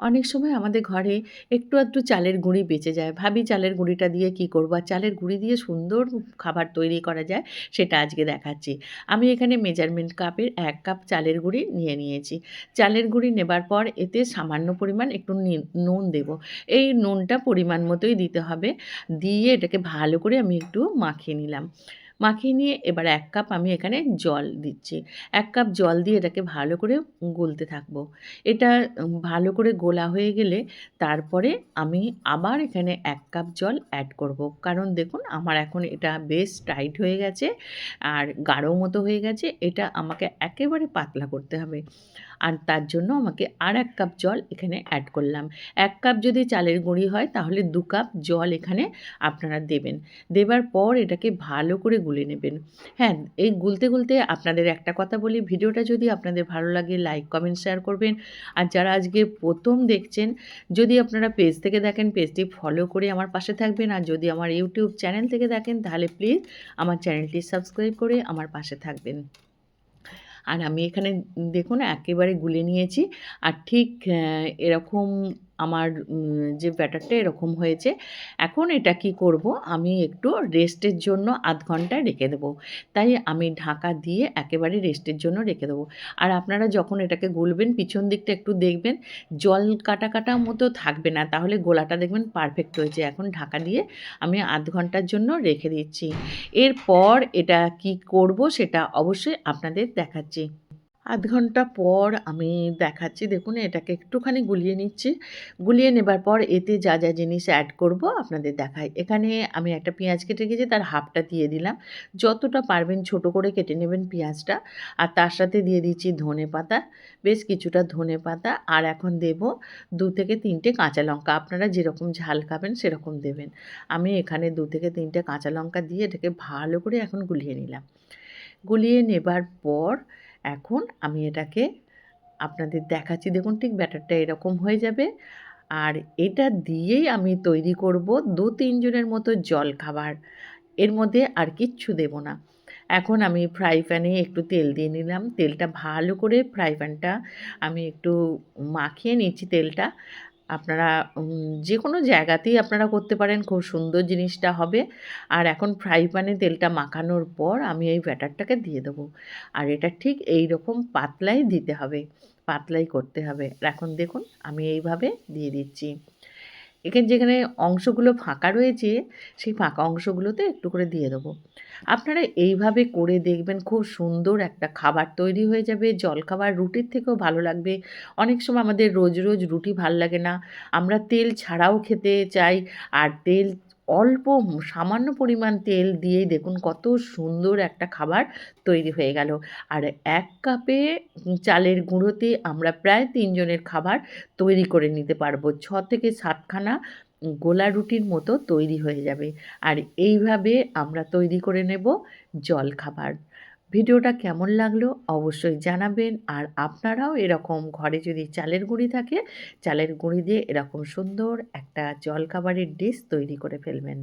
অনেক সময় আমাদের ঘরে একটু আধটু চালের গুঁড়ি বেঁচে যায়। ভাবি চালের গুঁড়িটা দিয়ে কী করব? আর চালের গুঁড়ি দিয়ে সুন্দর খাবার তৈরি করা যায়, সেটা আজকে দেখাচ্ছি। আমি এখানে মেজারমেন্ট কাপের এক কাপ চালের গুঁড়ি নিয়ে নিয়েছি। চালের গুঁড়ি নেবার পর এতে সামান্য পরিমাণ একটু নুন দেব। এই নুনটা পরিমাণ মতোই দিতে হবে। দিয়ে এটাকে ভালো করে আমি একটু মাখিয়ে নিলাম। মাখিয়ে নিয়ে এবার এক কাপ আমি এখানে জল দিচ্ছি। এক কাপ জল দিয়ে এটাকে ভালো করে গুলতে থাকব। এটা ভালো করে গোলা হয়ে গেলে তারপরে আমি আবার এখানে এক কাপ জল অ্যাড করব। কারণ দেখুন, আমার এখন এটা বেশ টাইট হয়ে গেছে আর গাঢ় মতো হয়ে গেছে। এটা আমাকে একেবারে পাতলা করতে হবে। আর তার জন্য আমাকে আর এক কাপ জল এখানে অ্যাড করলাম। এক কাপ যদি চালের গুঁড়ি হয়, তাহলে দু কাপ জল এখানে আপনারা দেবেন। দেবার পর এটাকে ভালো করে গুলে নেবেন। হ্যাঁ এই গুলতে গুলতে আপনাদের একটা কথা বলি, ভিডিওটা যদি আপনাদের ভালো লাগে লাইক কমেন্ট শেয়ার করবেন। আর যারা আজকে প্রথম দেখছেন, যদি আপনারা পেজ থেকে দেখেন পেজটি ফলো করে আমার পাশে থাকবেন। আর যদি আমার ইউটিউব চ্যানেল থেকে দেখেন, তাহলে প্লিজ আমার চ্যানেলটি সাবস্ক্রাইব করে আমার পাশে থাকবেন। আর আমি এখানে দেখুন, একেবারে গুলে নিয়েছি। আর ঠিক এরকম আমার যে ব্যাটারটা এরকম হয়েছে, এখন এটা কি করব? আমি একটু রেস্টের জন্য আধ ঘণ্টা রেখে দেবো। তাই আমি ঢাকা দিয়ে একেবারে রেস্টের জন্য রেখে দেবো। আর আপনারা যখন এটাকে গুলবেন, পিছন দিকটা একটু দেখবেন, জল কাটা কাটা মতো থাকবে না। তাহলে গোলাটা দেখবেন পারফেক্ট হয়েছে। এখন ঢাকা দিয়ে আমি আধ ঘণ্টার জন্য রেখে দিচ্ছি। এরপর এটা কি করব সেটা অবশ্যই আপনাদের দেখাচ্ছি। আধ ঘণ্টা পর আমি দেখাচ্ছি। দেখুন, এটাকে একটুখানি গুলিয়ে নিচ্ছি। গুলিয়ে নেবার পর এতে যা যা জিনিস অ্যাড করব আপনাদের দেখাই। এখানে আমি একটা পেঁয়াজ কেটে গেছি, তার হাফটা দিয়ে দিলাম। যতটা পারবেন ছোট করে কেটে নেবেন পেঁয়াজটা। আর তার সাথে দিয়ে দিচ্ছি ধনে পাতা। বেশ কিছুটা ধনে পাতা। আর এখন দেব দু থেকে তিনটে কাঁচা লঙ্কা। আপনারা যেরকম ঝাল খাবেন, সেরকম দেবেন। আমি এখানে দু থেকে তিনটে কাঁচা লঙ্কা দিয়ে এটাকে ভালো করে এখন গুলিয়ে নিলাম। গুলিয়ে নেবার পর এখন আমি এটাকে আপনাদের দেখাচ্ছি, দেখুন ঠিক ব্যাটারটা এরকম হয়ে যাবে। আর এটা দিয়েই আমি তৈরি করব দু তিনজনের মতো জল খাবার। এর মধ্যে আর কিচ্ছু দেব না। এখন আমি ফ্রাই প্যানে একটু তেল দিয়ে নিলাম। তেলটা ভালো করে ফ্রাই প্যানটা আমি একটু মাখিয়ে নিচ্ছি তেলটা। আপনারা যে কোনো জায়গাতেই আপনারা করতে পারেন, খুব সুন্দর জিনিসটা হবে। আর এখন ফ্রাই প্যানে তেলটা মাখানোর পর আমি এই ব্যাটারটাকে দিয়ে দেবো। আর এটা ঠিক এই রকম পাতলাই দিতে হবে, পাতলাই করতে হবে। এখন দেখুন, আমি এইভাবে দিয়ে দিচ্ছি। এখানে যেখানে অংশগুলো ফাঁকা রয়েছে, সেই ফাঁকা অংশগুলোতে একটু করে দিয়ে দেবো। আপনারা এইভাবে করে দেখবেন, খুব সুন্দর একটা খাবার তৈরি হয়ে যাবে। জলখাবার রুটির থেকেও ভালো লাগবে। অনেক সময় আমাদের রোজ রোজ রুটি ভালো লাগে না। আমরা তেল ছাড়াও খেতে চাই, আর তেল অল্প সামান্য পরিমাণ তেল দিয়েই দেখুন কত সুন্দর একটা খাবার তৈরি হয়ে গেল। আর এক কাপে চালের গুঁড়োতে আমরা প্রায় তিনজনের খাবার তৈরি করে নিতে পারব। ছ থেকে সাতখানা গোলা রুটির মতো তৈরি হয়ে যাবে। আর এইভাবে আমরা তৈরি করে নেব জল খাবার। ভিডিওটা কেমন লাগল অবশ্যই জানাবেন। আর আপনারাও এরকম ঘরে যদি চালের গুঁড়ি থাকে, চালের গুঁড়ি দিয়ে এরকম সুন্দর একটা জলখাবারের ডিশ তৈরি করে ফেলবেন।